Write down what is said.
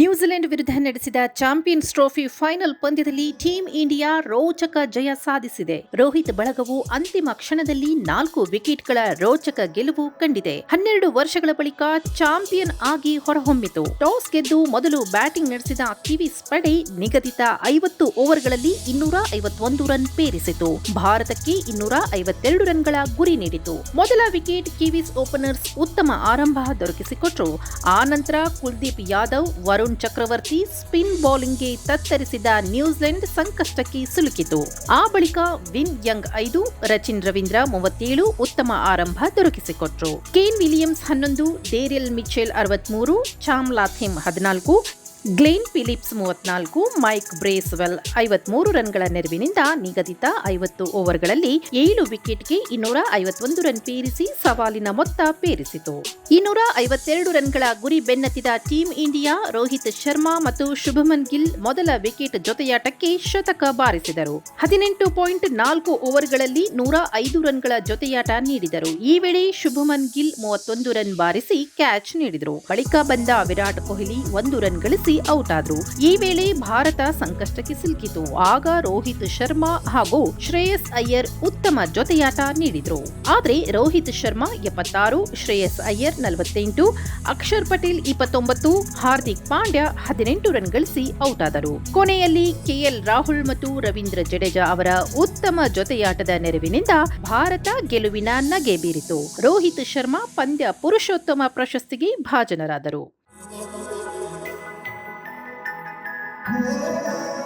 New Zealand ವಿರುದ್ಧ ನಡೆಸಿದ champions trophy final ಪಂದ್ಯದಲ್ಲಿ ಟೀಂ ಇಂಡಿಯಾ ರೋಚಕ ಜಯ ಸಾಧಿಸಿದೆ. ರೋಹಿತ್ ಬಳಗವು ಅಂತಿಮ ಕ್ಷಣದಲ್ಲಿ ನಾಲ್ಕು ವಿಕೆಟ್ಗಳ ರೋಚಕ ಗೆಲುವು ಕಂಡಿದೆ. ಹನ್ನೆರಡು ವರ್ಷಗಳ ಬಳಿಕ ಚಾಂಪಿಯನ್ ಆಗಿ ಹೊರಹೊಮ್ಮಿತು. ಟಾಸ್ ಗೆದ್ದು ಮೊದಲು ಬ್ಯಾಟಿಂಗ್ ನಡೆಸಿದ ಕಿವೀಸ್ ಪಡೆ ನಿಗದಿತ ಐವತ್ತು ಓವರ್ಗಳಲ್ಲಿ ಇನ್ನೂರ ಐವತ್ತೊಂದು ರನ್ ಪೇರಿಸಿತು. ಭಾರತಕ್ಕೆ ಇನ್ನೂರ ಐವತ್ತೆರಡು ರನ್ಗಳ ಗುರಿ ನೀಡಿತು. ಮೊದಲ ವಿಕೆಟ್ ಕಿವೀಸ್ ಓಪನರ್ಸ್ ಉತ್ತಮ ಆರಂಭ ದೊರಕಿಸಿಕೊಟ್ರು. ಆ ನಂತರ ಕುಲ್ದೀಪ್ ಯಾದವ್, ವರುಣ್ ಚಕ್ರವರ್ತಿ ಸ್ಪಿನ್ ಬೌಲಿಂಗ್ಗೆ ತತ್ತರಿಸಿದ ನ್ಯೂಜಿಲೆಂಡ್ ಸಂಕಷ್ಟಕ್ಕೆ ಸಿಲುಕಿತು. ಆ ಬಳಿಕ ವಿನ್ ಯಂಗ್ ಐದು, ರಚಿನ್ ರವೀಂದ್ರ ಮೂವತ್ತೇಳು, ಉತ್ತಮ ಆರಂಭ ದೊರಕಿಸಿಕೊಟ್ರು. ಕೇನ್ ವಿಲಿಯಮ್ಸ್ ಹನ್ನೊಂದು, ಡೇರಿಯಲ್ ಮಿಚೆಲ್ ಅರವತ್ಮೂರು ಚಾಮ್ ಲಾಥಿಮ್ ಹದಿನಾಲ್ಕು ಗ್ಲೇನ್ ಫಿಲಿಪ್ಸ್ ಮೂವತ್ನಾಲ್ಕು, ಮೈಕ್ ಬ್ರೇಸ್ವೆಲ್ ಐವತ್ಮೂರು ರನ್ಗಳ ನೆರವಿನಿಂದ ನಿಗದಿತ ಐವತ್ತು ಓವರ್ಗಳಲ್ಲಿ ಏಳು ವಿಕೆಟ್ಗೆ ಇನ್ನೂರ ಐವತ್ತೊಂದು ರನ್ ಪೇರಿಸಿ ಸವಾಲಿನ ಮೊತ್ತ ಪೇರಿಸಿತು. ಇನ್ನೂರ ಐವತ್ತೆರಡು ರನ್ಗಳ ಗುರಿ ಬೆನ್ನತ್ತಿದ ಟೀಂ ಇಂಡಿಯಾ, ರೋಹಿತ್ ಶರ್ಮಾ ಮತ್ತು ಶುಭಮನ್ ಗಿಲ್ ಮೊದಲ ವಿಕೆಟ್ ಜೊತೆಯಾಟಕ್ಕೆ ಶತಕ ಬಾರಿಸಿದರು. ಹದಿನೆಂಟು ಪಾಯಿಂಟ್ ನಾಲ್ಕು ಓವರ್ಗಳಲ್ಲಿ ನೂರ ಐದು ರನ್ಗಳ ಜೊತೆಯಾಟ ನೀಡಿದರು. ಈ ವೇಳೆ ಶುಭಮನ್ ಗಿಲ್ ಮೂವತ್ತೊಂದು ರನ್ ಬಾರಿಸಿ ಕ್ಯಾಚ್ ನೀಡಿದರು. ಬಳಿಕ ಬಂದ ವಿರಾಟ್ ಕೊಹ್ಲಿ ಒಂದು ರನ್ ಗಳಿಸಿ ಔಟ್ ಆದ್ರು ಈ ವೇಳೆ ಭಾರತ ಸಂಕಷ್ಟಕ್ಕೆ ಸಿಲುಕಿತು. ಆಗ ರೋಹಿತ್ ಶರ್ಮಾ ಹಾಗೂ ಶ್ರೇಯಸ್ ಅಯ್ಯರ್ ಉತ್ತಮ ಜೊತೆಯಾಟ ನೀಡಿದ್ರು. ಆದ್ರೆ ರೋಹಿತ್ ಶರ್ಮಾ ಎಪ್ಪತ್ತಾರು, ಶ್ರೇಯಸ್ ಅಯ್ಯರ್ ನಲವತ್ತೆಂಟು, ಅಕ್ಷರ್ ಪಟೇಲ್ ಇಪ್ಪತ್ತೊಂಬತ್ತು, ಹಾರ್ದಿಕ್ ಪಾಂಡ್ಯ ಹದಿನೆಂಟು ರನ್ ಗಳಿಸಿ ಔಟ್ ಆದರು ಕೊನೆಯಲ್ಲಿ ಕೆಎಲ್ ರಾಹುಲ್ ಮತ್ತು ರವೀಂದ್ರ ಜಡೇಜಾ ಅವರ ಉತ್ತಮ ಜೊತೆಯಾಟದ ನೆರವಿನಿಂದ ಭಾರತ ಗೆಲುವಿನ ನಗೆ ಬೀರಿತು. ರೋಹಿತ್ ಶರ್ಮಾ ಪಂದ್ಯ ಪುರುಷೋತ್ತಮ ಪ್ರಶಸ್ತಿಗೆ ಭಾಜನರಾದರು. Música